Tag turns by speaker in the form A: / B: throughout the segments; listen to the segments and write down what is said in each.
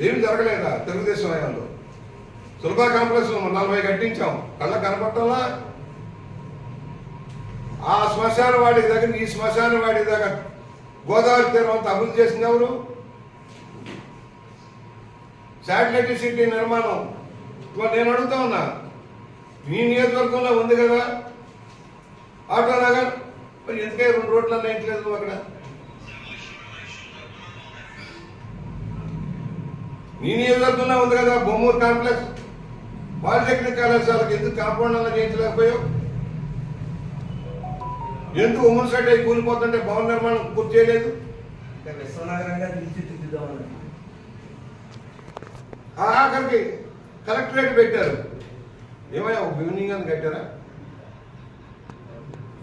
A: ఏమి జరగలేదా తెలుగుదేశం హయాంలో సులభా కాంప్లెక్స్ నలభై కట్టించాం. కళ్ళ కనపట్టంలా ఆ శ్మశాన వాడి దగ్గర ఈ శ్మశాన వాడి దగ్గర గోదావరి తీరం అంతా అభివృద్ధి చేసింది ఎవరు? శాటిలైట్ సిటీ నిర్మాణం. నేను అడుగుతా ఉన్నా. మీ నియోజకవర్గంలో ఉంది కదా? ఆటో నగర్? మరి ఎందుకే రెండు రోడ్లు వేయించలేదు నువ్వు అక్కడ? నీ నియోజకవర్గంలో ఉంది కదా బొమ్మూరు కాంప్లెక్స్? పాలిటెక్నిక్ కళాశాలకు ఎందుకు కాంపౌండ్ అలా చేయించలేకపోయావు? ఎందుకు ఉమ్మడి సైడ్ అయి కూలిపోతుంటే భవన నిర్మాణం పూర్తి చేయలేదు? ఆఖరికి కలెక్టరేట్ పెట్టారు. ఏమయ్యా ఒక బిల్డింగ్ అని కట్టారా?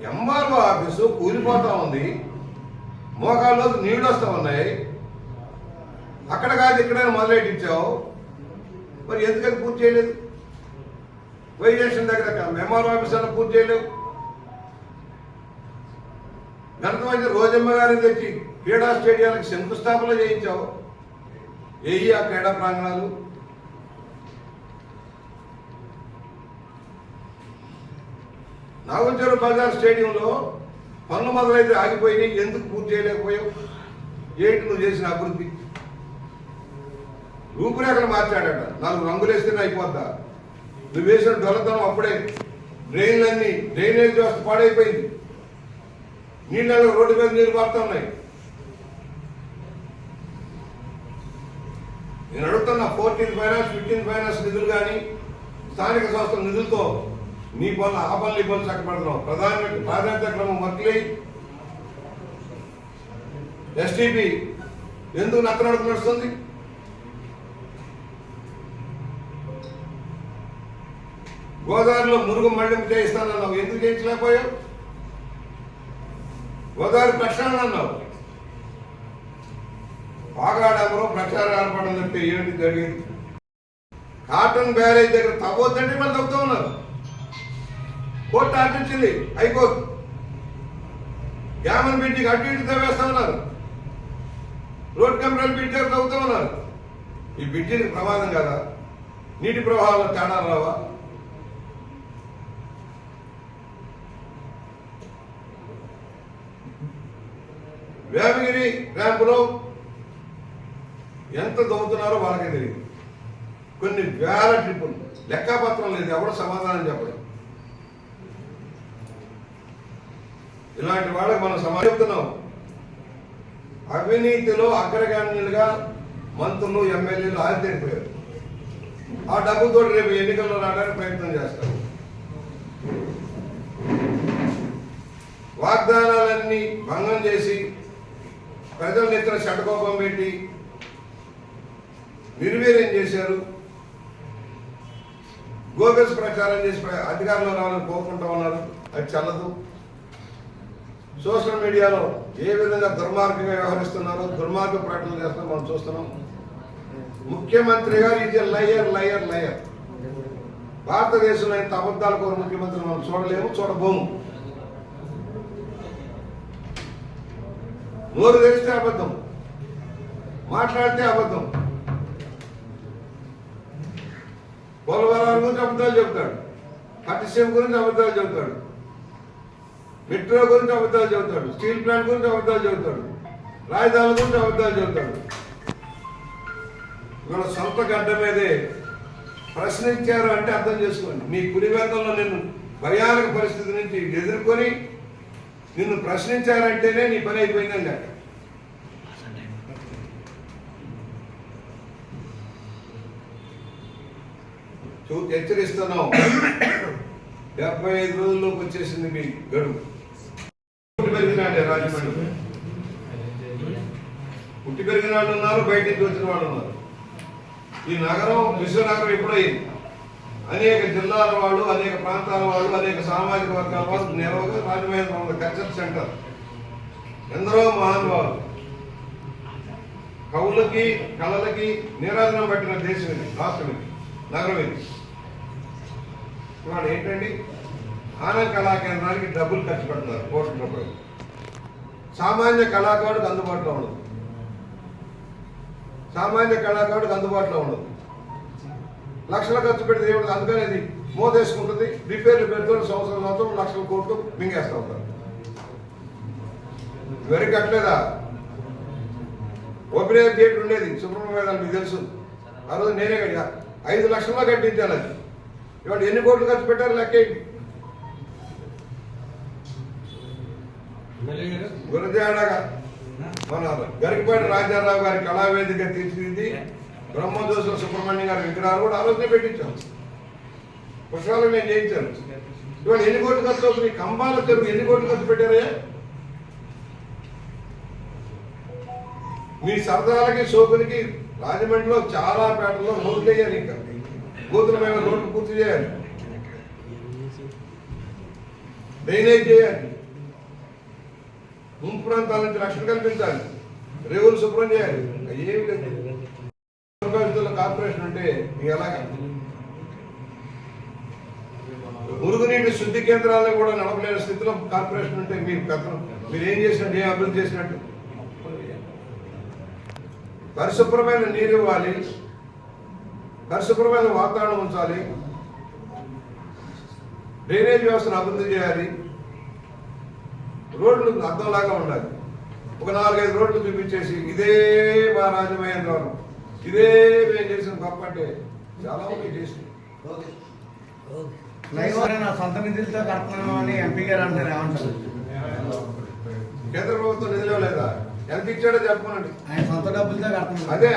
A: ఎంఆర్ఓ ఆఫీసు కూలిపోతా ఉంది. మోకాల్లోకి నీళ్ళు వస్తూ ఉన్నాయి. అక్కడ కాదు ఎక్కడైనా మొదలెట్టించావు మరి ఎందుకని పూర్తి చేయలేదు? వైజేషన్ దగ్గర మెమోర్ ఆఫీస్ అన్న పూర్తి చేయలేవు. గణితమైన రోజమ్మ గారిని తెచ్చి క్రీడా స్టేడియాలకు శంకుస్థాపన చేయించావు. ఏయి ఆ క్రీడా ప్రాంగణాలు? నాగుంచెరు బజార్ స్టేడియంలో పనులు మొదలైతే ఆగిపోయినాయి. ఎందుకు పూర్తి చేయలేకపోయావు? ఏంటి నువ్వు చేసిన అభివృద్ధి? రూపురేఖలు మార్చాడట. నాలుగు రంగులు వేస్తేనే అయిపోద్దా? నువ్వు వేసిన దొరతనం అప్పుడే డ్రైన్లన్నీ డ్రైనేజ్ వ్యవస్థ పాడైపోయింది. నీళ్ళలో రోడ్డు మీద నీళ్ళు పారుతున్నాయి నేను అడుగుతున్న ఫోర్టీన్ ఫైనాన్స్ ఫిఫ్టీన్ ఫైనాన్స్ నిధులు కానీ స్థానిక సంస్థల నిధులతో నీ పనులు ఆ పనులు ఈ పనులు చక్కబడుతున్నావు. ప్రధాన ప్రాధాన్యత క్రమం వర్క్లై. ఎస్టీపీ ఎందుకు నత్తనడుపు నడుస్తుంది? గోదావరిలో మురుగు మళ్ళింపు చేయిస్తానన్నావు. ఎందుకు చేయించలేకపోయావు? గోదావరి ప్రక్షాళన అన్నావు. పాగాడంలో ప్రచారం ఏర్పడడం అంటే ఏంటి జరిగింది? కాటన్ బ్యారేజ్ దగ్గర తవ్వద్దంటే మళ్ళీ తగ్గుతూ ఉన్నారు. కోర్టు ఆర్పించింది హైకోర్టు. గ్యామన్ బ్రిడ్జికి అటు ఇటు తవ్వేస్తా ఉన్నారు. రోడ్ కంపెనీ బ్రిడ్జ్ దగ్గర తవ్వుతూ ఉన్నారు. ఈ బ్రిడ్జికి ప్రమాదం కదా? నీటి ప్రవాహాల్లో తేడా రావా? వేమగిరి ర్యాంపులో ఎంత దవ్వుతున్నారో వాళ్ళకే తెలియదు. కొన్ని వేల ట్రిప్పులు. లెక్కాపత్రం లేదు ఎవరు సమాధానం చెప్పడం ఇలాంటి వాళ్ళకి మనం సమాధానం చెప్తున్నాం. అవినీతిలో అగ్రగాణ్యులుగా మంత్రులు ఎమ్మెల్యేలు ఆరితేరిపోయారు. ఆ డబ్బుతో రేపు ఎన్నికల్లో రావడానికి ప్రయత్నం చేస్తారు. వాగ్దానాలన్నీ భంగం చేసి ప్రజల నెత్తిన శటకోపం పెట్టి నిర్వీర్యం చేశారు. గోబెల్స్ ప్రచారం చేసి అధికారంలో రావాలని కోరుకుంటా ఉన్నారు. అది చల్లదు. సోషల్ మీడియాలో ఏ విధంగా దుర్మార్గంగా వ్యవహరిస్తున్నారో దుర్మార్గ ప్రకటనలు చేస్తున్నాం మనం చూస్తున్నాం. ముఖ్యమంత్రి గారు ఇది లయర్ లయర్ లయర్. భారతదేశంలో ఇంత అబద్ధాలు కోరు ముఖ్యమంత్రి మనం చూడలేము చూడబోము. నోరు తెరిస్తే అబద్ధం. మాట్లాడితే అబద్ధం. పోలవరం గురించి అబద్ధాలు చెబుతాడు. పట్టిసీమ గురించి అబద్ధాలు చెబుతాడు. మెట్రో గురించి అబద్ధాలు చెబుతాడు. స్టీల్ ప్లాంట్ గురించి అబద్ధాలు చెబుతాడు. రాజధాని గురించి అబద్ధాలు చెబుతాడు. ఇవాళ సొంత గడ్డ మీదే ప్రశ్నించారు అంటే అర్థం చేసుకోండి. మీ కుడివేతంలో నేను భయానక పరిస్థితి నుంచి ఎదుర్కొని నిన్ను ప్రశ్నించారంటేనే నీ పని అయిపోయిందండి అక్కడ చూ హెచ్చరిస్తున్నాం డెబ్బై ఐదు రోజుల్లోకి వచ్చేసింది మీ గడువు. పుట్టి పెరిగినాడే రాజమండ్రి. పుట్టి పెరిగిన వాళ్ళు ఉన్నారు బయట నుంచి వచ్చిన వాళ్ళు ఉన్నారు. ఈ నగరం విశ్వనగరం ఎప్పుడైంది? అనేక జిల్లాల వాళ్ళు అనేక ప్రాంతాల వాళ్ళు అనేక సామాజిక వర్గాల వాళ్ళు నెలవుగా రాజమహేంద్రం ఉంది కల్చర్ సెంటర్. ఎందరో మహానుభావులు. కవులకి కళలకి నీరాజనం పట్టిన దేశం ఇది రాష్ట్రం ఇది నగరం ఇది. ఇవాళ ఏంటండి? ఆనంద్ కళా కేంద్రానికి డబ్బులు ఖర్చు పెడుతున్నారు కోట్ల రూపాయలు. సామాన్య కళాకారుడికి అందుబాటులో ఉండదు. సామాన్య కళాకారుడికి అందుబాటులో ఉండదు. లక్షల ఖర్చు పెడితే ఏమిటి అందుకని అది మోదేసుకుంటుంది. రిపేర్లు పెడుతున్న సంవత్సరం సంవత్సరం లక్షల కోట్లు మింగేస్తూ ఉంటారు. వెనక్కి కట్టలేదా ఓపెన్ ఎయిర్ థియేటర్ ఉండేది. సుబ్రహ్మణ్య మీకు తెలుసు. ఆ రోజు నేనే కట్టా ఐదు లక్షల్లో కట్టించాను అది. ఇవాళ ఎన్ని కోట్లు ఖర్చు పెట్టారు లెక్కేయండి గురజాడగా మన గరికపాటి రాజారావు గారి కళావేదిక తీర్చిదిద్ది బ్రహ్మదోష సుబ్రహ్మణ్యం గారి విగ్రహాలు కూడా ఆలోచన పెట్టించాం పుష్పాలు నేను చేయించాను ఇవాళ ఎన్ని కోట్లు ఖర్చు అవుతుంది కంబాల తెలుగు ఎన్ని కోట్లు ఖర్చు పెట్టారే మీ సరదాలకి సోకులకి రాజమండ్రిలో చాలా పేటల్లో రోడ్లు వేయాలి ఇంకా. గోతుల మీద రోడ్లు పూర్తి చేయాలి. డ్రైనేజ్ చేయాలి. ముంపు ప్రాంతాల నుంచి రక్షణ కల్పించాలి. రేవులు శుభ్రం చేయాలి. ఏమి లేదు. కార్పొరేషన్ అంటే మీకు ఎలాగా మురుగునీటి శుద్ధి కేంద్రాలను కూడా నడపలేని స్థితిలో కార్పొరేషన్ అంటే మీరు కథనం. మీరు ఏం చేసినట్టు ఏం అభివృద్ధి చేసినట్టు? పరిశుభ్రమైన నీరు ఇవ్వాలి. పరిశుభ్రమైన వాతావరణం ఉంచాలి. డ్రైనేజ్ వ్యవస్థను అభివృద్ధి చేయాలి. రోడ్లు అర్థంలాగా ఉండాలి. ఒక నాలుగైదు రోడ్లు చూపించేసి ఇదే మా రాజమహేంద్రవరం. ఇదే మేము చేసిన గొప్ప అంటే చాలా మంది చేసి
B: ఫ్లైఓవర్ నా సొంత నిధులతో కడుతున్నాను అని ఎంపీ గారు అంటారు ఏమంటారు?
A: కేంద్ర ప్రభుత్వం నిధులు లేదా ఎంత ఇచ్చాడో చెప్పనండి
B: ఆయన సొంత డబ్బులతో కడుతున్నారు
A: అదే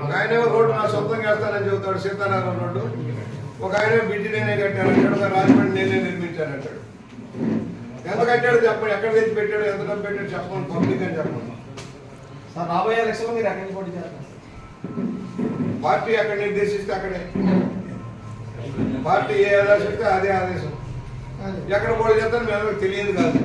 A: ఒక ఆయన రోడ్డు నా సొంతంగా వేస్తానని చెబుతాడు సీతారామన్ రోడ్డు. ఒక ఆయన బ్రిడ్జి నేనే కట్టాను అంటాడు ఒక రాజమండ్రి నేనే నిర్మించాను అంటాడు. ఎంత కట్టాడు చెప్పండి ఎక్కడ తెచ్చి పెట్టాడు ఎంత డబ్బు పెట్టాడు చెప్పండి పబ్లిక్ అని చెప్పండి
B: సార్ రాబోయే ఎలక్షన్ మీరు ఎక్కడి నుంచి పోటీ చేస్తారు?
A: పార్టీ ఎక్కడ నిర్దేశిస్తే అక్కడే. పార్టీ ఏ ఆదేశం ఇస్తే అదే ఆదేశం. ఎక్కడ పోటీ చేస్తారో మేము తెలియదు కాదు.